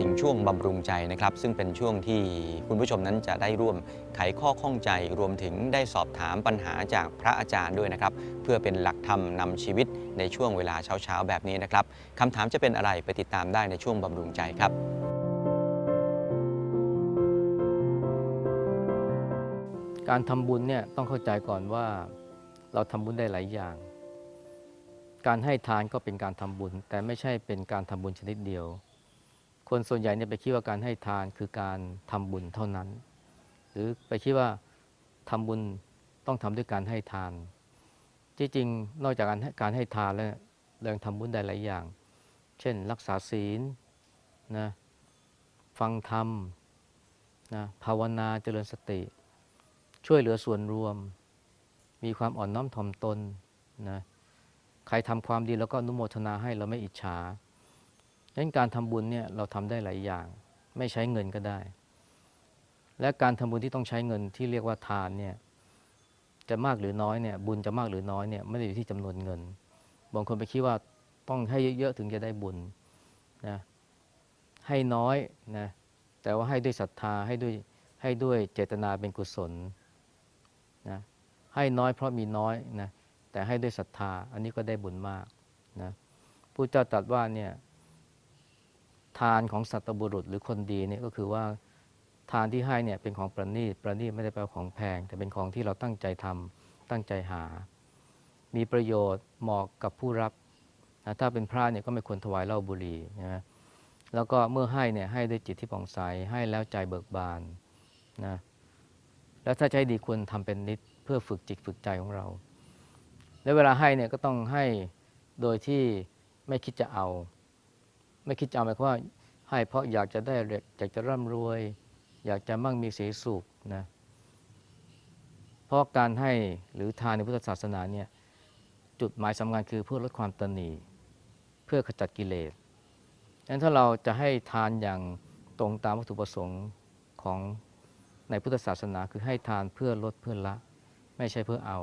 ถึงช่วงบำรุงใจนะครับ ซึ่งเป็นช่วงที่คุณผู้ชมนั้นจะได้ร่วมไขข้อข้องใจ รวมถึงได้สอบถามปัญหาจากพระอาจารย์ด้วยนะครับ เพื่อเป็นหลักธรรมนำชีวิตในช่วงเวลาเช้าๆ แบบนี้นะครับคำถามจะเป็นอะไรไปติดตามได้ในช่วงบำรุงใจครับ การทำบุญเนี่ยต้องเข้าใจก่อนว่าเราทำบุญได้หลายอย่าง การให้ทานก็เป็นการทำบุญ แต่ไม่ใช่เป็นการทำบุญชนิดเดียว คนส่วนใหญ่เนี่ยไปคิดว่าการให้ทานคือการทำบุญเท่านั้น หรือไปคิดว่าทำบุญต้องทำด้วยการให้ทาน ที่จริงนอกจากการให้การให้ทานแล้วเรายังทำบุญได้หลายอย่าง เช่น รักษาศีลนะฟังธรรมนะภาวนาเจริญสติ ช่วยเหลือส่วนรวม มีความอ่อนน้อมถ่อมตนนะใครทำความดีแล้วก็นุโมทนาให้เราไม่อิจฉา ดังนั้นการทำบุญเนี่ยเราทำได้หลายอย่าง ไม่ใช้เงินก็ได้ และการทำบุญที่ต้องใช้เงินที่เรียกว่าทานเนี่ยจะมากหรือน้อยเนี่ยบุญจะมากหรือน้อยเนี่ยไม่ได้อยู่ที่จำนวนเงิน บางคนไปคิดว่าต้องให้เยอะๆถึงจะได้บุญนะให้น้อยนะแต่ว่าให้ด้วยศรัทธาให้ด้วยให้ด้วยเจตนาเป็นกุศลนะให้น้อยเพราะมีน้อยนะแต่ให้ด้วยศรัทธาอันนี้ก็ได้บุญมากนะผู้เจ้าตรัสว่าเนี่ย ทานของสัตบุรุษหรือคนดีเนี่ยก็คือว่าทานที่ให้เนี่ยเป็นของประณีตประณีตไม่ได้แปลว่าของแพง แต่เป็นของที่เราตั้งใจทำตั้งใจหา มีประโยชน์เหมาะกับผู้รับนะถ้าเป็นพระเนี่ยก็ไม่ควรถวายเหล้าบุหรี่นะแล้วก็เมื่อให้เนี่ยให้ด้วยจิตที่ผ่องใสให้แล้วใจเบิกบานนะแล้วถ้าใจดีควรทำเป็นนิดเพื่อฝึกจิตฝึกใจของเรา และเวลาให้เนี่ยก็ต้องให้โดยที่ไม่คิดจะเอา ไม่คิดจะเอาหมายความว่าให้เพราะอยากจะได้อยากจะร่ำรวย อยากจะมั่งมีสีสุขนะเพราะการให้หรือทานในพุทธศาสนาเนี่ยจุดหมายสำคัญคือเพื่อลดความตนีเพื่อขจัดกิเลสดังนั้นถ้าเราจะให้ทานอย่างตรงตามวัตถุประสงค์ของในพุทธศาสนาคือให้ทานเพื่อลดเพื่อละ ไม่ใช่เพื่อเอา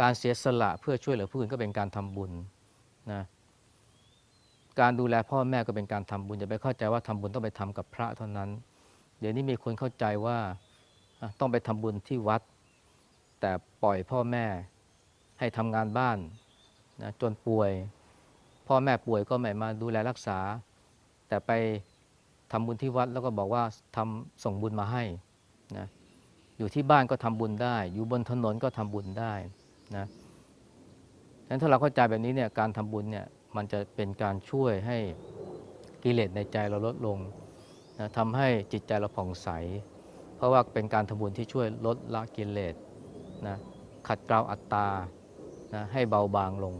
การเสียสละเพื่อช่วยเหลือผู้อื่นก็เป็นการทำบุญนะ การดูแลพ่อแม่ก็เป็นการทำบุญอย่าไปเข้าใจว่าทำบุญต้องไปทำกับพระเท่านั้น เดี๋ยวนี้มีคนเข้าใจว่าต้องไปทำบุญที่วัด แต่ปล่อยพ่อแม่ให้ทำงานบ้านนะจนป่วย พ่อแม่ป่วยก็ไม่มาดูแลรักษา แต่ไปทำบุญที่วัดแล้วก็บอกว่าทำส่งบุญมาให้นะอยู่ที่บ้านก็ทำบุญได้ อยู่บนถนนก็ทำบุญได้นะฉะนั้นถ้าเราเข้าใจแบบนี้เนี่ยการทำบุญเนี่ย มันจะเป็นการช่วยให้กิเลสในใจเราลดลงนะทำให้จิตใจเราผ่องใส เพราะว่าเป็นการทำบุญที่ช่วยลดละกิเลสนะขัดเกลาอัตตานะให้เบาบางลง